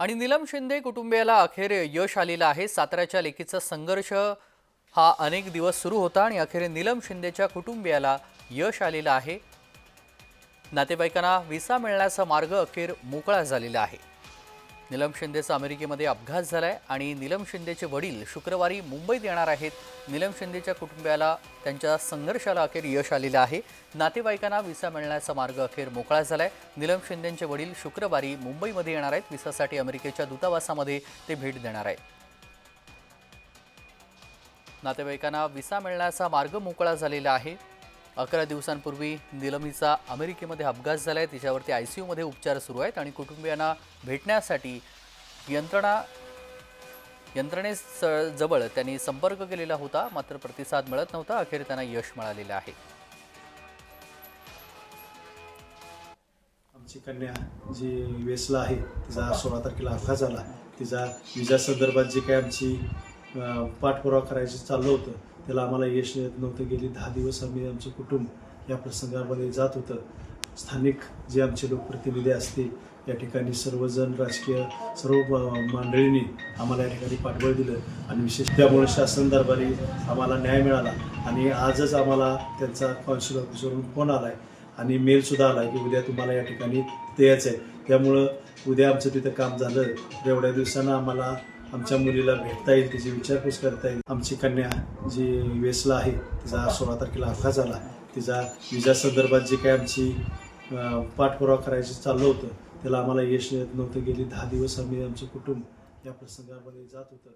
आणि नीलम शिंदे कुटुंबियाला अखेर यश आलेलं आहे. साताऱ्याच्या लेकीचा संघर्ष हा अनेक दिवस सुरू होता आणि अखेर नीलम शिंदेच्या कुटुंबियाला यश आलेलं आहे. नातेवाईकांना व्हिसा मिळण्याचा मार्ग अखेर मोकळा झालेला आहे. नीलम शिंदेचा अमेरिकेमध्ये अपघात झालाय आणि नीलम शिंदेचे वडील शुक्रवारी मुंबईत येणार आहेत. नीलम शिंदेच्या कुटुंबियाला त्यांच्या संघर्षाला अखेर यश आलेलं आहे. नातेवाईकांना विसा मिळण्याचा मार्ग अखेर मोकळा झालाय. नीलम शिंदेचे वडील शुक्रवारी मुंबईमध्ये येणार आहेत. विसासाठी अमेरिकेच्या दूतावासामध्ये ते भेट देणार आहेत. नातेवाईकांना विसा मिळण्याचा मार्ग मोकळा झालेला आहे. अकरा दिवसांपूर्वी निलमीचा अमेरिकेमध्ये अपघात झाला आहे तिच्यावरती आय सी यूमध्ये उपचार सुरू आहेत आणि कुटुंबियांना भेटण्यासाठी यंत्रणा यंत्रणे जवळ त्यांनी संपर्क केलेला होता. मात्र प्रतिसाद मिळत नव्हता. अखेर त्यांना यश मिळालेलं आहे. आमची कन्या जी वेसला आहे तिचा सोळा तारखेला अपघात झाला. तिचा विजा संदर्भात जी काही आमची पाठपुरावा करायचं चाललं होतं. त्याला आम्हाला यश येत नव्हतं. गेली दहा दिवस आम्ही आमचं कुटुंब या प्रसंगामध्ये जात होतं. स्थानिक जे आमचे लोकप्रतिनिधी असतील या ठिकाणी सर्वजण राजकीय सर्व मंडळींनी आम्हाला या ठिकाणी पाठबळ दिलं आणि विशेष त्यामुळे शासन दरबारी आम्हाला न्याय मिळाला आणि आजच आम्हाला त्यांचा कॉन्स्युल ऑफिसवरून फोन आला आहे आणि मेलसुद्धा आला आला की उद्या तुम्हाला या ठिकाणी ते यायचं आहे त्यामुळं उद्या आमचं तिथं काम झालं. तर एवढ्या दिवसानं आम्हाला आमच्या मुलीला भेटता येईल तिची विचारपूस करता येईल. आमची कन्या जी वेसला आहे तिचा सोळा तारखेला अपघात झाला. तिचा विजा संदर्भात जी काही आमची पाठपुरावा करायची चाललं होतं त्याला आम्हाला यश येत नव्हतं. गेली दहा दिवस आम्ही आमचं कुटुंब या प्रसंगामध्ये जात होतं.